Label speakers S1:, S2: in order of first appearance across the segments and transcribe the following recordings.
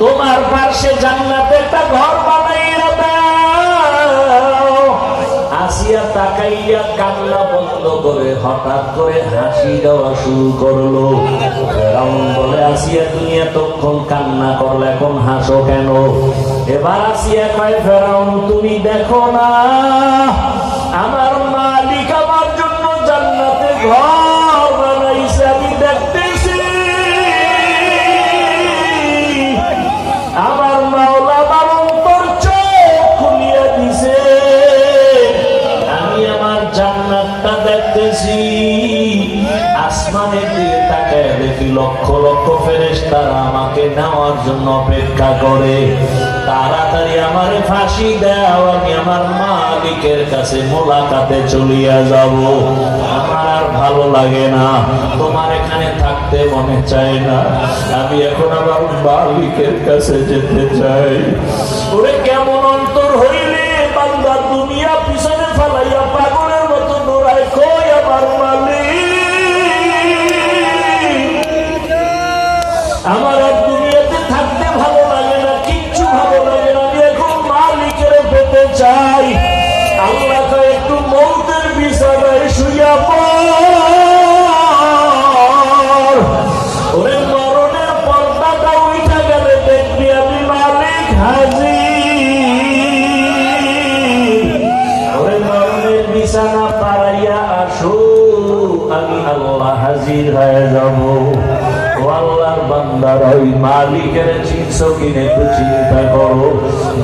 S1: তোমার পাশে জান্নাতে একটা ঘর বানাইয়া দাও। আসিয়া তাকাইয়া কান্না বন্ধ করে হঠাৎ করে হাসি দেওয়া শুরু করল। বলে, আসিয়া তুমি এতক্ষণ কান্না করলে, এখন হাসো কেন? এবার আসিয়া কয়, ফেরাউন, তুমি দেখো না, আমার আমার জান্নাতটা দেখতেছি। আসমানের দিকে তাকায় দেখি লক্ষ লক্ষ ফেরেশতারা আমাকে নেওয়ার জন্য অপেক্ষা করে। তাড়াতাড়ি আমারে ফাঁসি দাও, আমি আমার মালিকের কাছে মোলাকাতে চলিয়া যাব। আমার আর ভালো লাগে না। তোমার এখানে থাকতে মনে চায় না। আমি এখন আমার মালিকের কাছে যেতে চাই। ওরে, কেমন অন্তর হইলে হয়ে যাব? ও আল্লাহর বান্দার ওই মালিকের চিনছো কিনে একটু চিন্তা করো।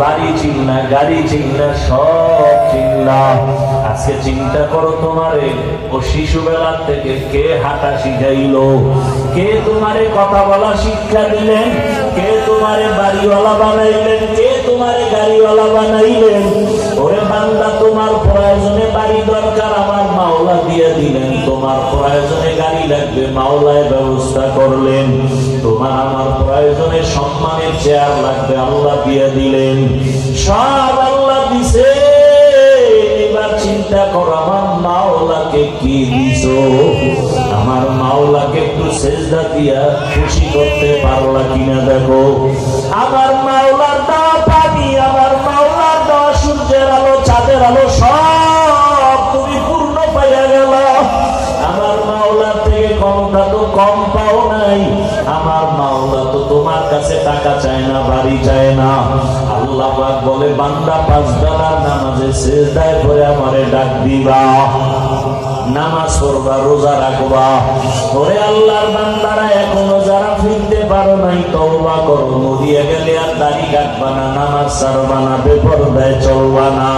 S1: বাড়ি চিন্না গাড়ি চিন্না সব চিন্না আজকে চিন্তা করো তোমারে, ও শিশুবেলার থেকে কে হাঁটা শিখাইলো? কে তোমারে কথা বলা শিক্ষা দিলেন? কে তোমারে বাড়িওয়ালা বানাইলেন? কে তোমারে গাড়িওয়ালা বানাইলেন? ওরে বান্দা গাড়ি মাওলায় ব্যবস্থা করলেন, তোমার আমার প্রয়োজনে সম্মানের চেয়ার লাগবে, আল্লাহ দিয়ে দিলেন। সব আল্লাহ দিছে। এবার চিন্তা কর, আমার মাওলাকে কি দিছো? আমার মাওলাকে একটু সেজদা দিয়া খুশি করতে পারলা কিনা দেখো। আমার কাছে টাকা চায় না, বাড়ি চায় না। আল্লাহ বলে, বান্দা পাঁচ বেলার নামাজে সেজদায় করে আমারে ডাক দিবা। নামাজ রোজা রাখবা। ওরে আল্লাহর বান্দারা, এখনও যারা ফিরতে পারো নাই করো। গেলে আর দাড়ি কাটবা না, নামাজ না চলবা না।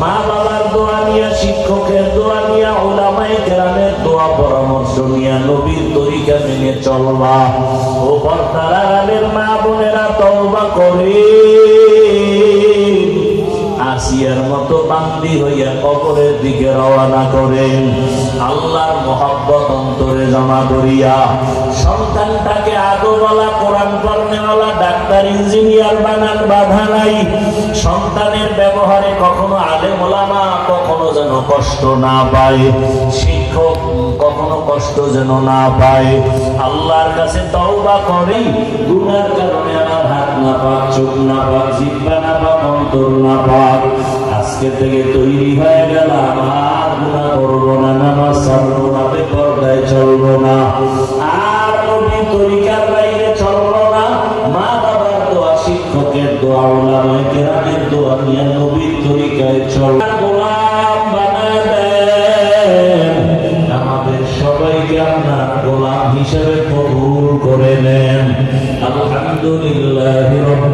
S1: মা বাবার দোয়া নিয়া, শিক্ষকের দোয়া নিয়া কেরামের দোয়া, পরামর্শ নিয়া, নবীর তরিকা মেনে চলবা। ও বোনেরা তওবা করে আসিয়ার মতো বান্দি হইয়া কবরের দিকে রওনা করেন। আল্লাহর মহব্বত অন্তরে জমা করিয়া সন্তানটাকে আগোওয়ালা, কোরআন পড়নেওয়ালা, ডাক্তার, ইঞ্জিনিয়ার বানান বাধা নাই। সন্তানের ব্যবহারে কখনো আলেম ওলামা, কখনো যেন কষ্ট না পায়। শিক্ষক কখনো কষ্ট যেন না পায়। আল্লাহর কাছে তওবা করি গুনার কারণে আমার হাত না পাক চোখ না পাক জিব্বা না পাক অন্তর না পাক আজকে থেকে তৈরি হয়ে গেল আমার গুনাহ করব না, নামাজ ছাড়বো না, বেপরদায় চলবো না। আর নবী তরিকার বাইরে চলবো না। মা বাবার দোয়া, শিক্ষকের দোয়া, ওলামায়ে কেরামের দোয়া নিয়ে নবীর তরিকায় চল। গোলাম আমাদের সবাইকে আপনার গোলাম হিসেবে কবুল করে নেন। আলহামদুলিল্লাহ।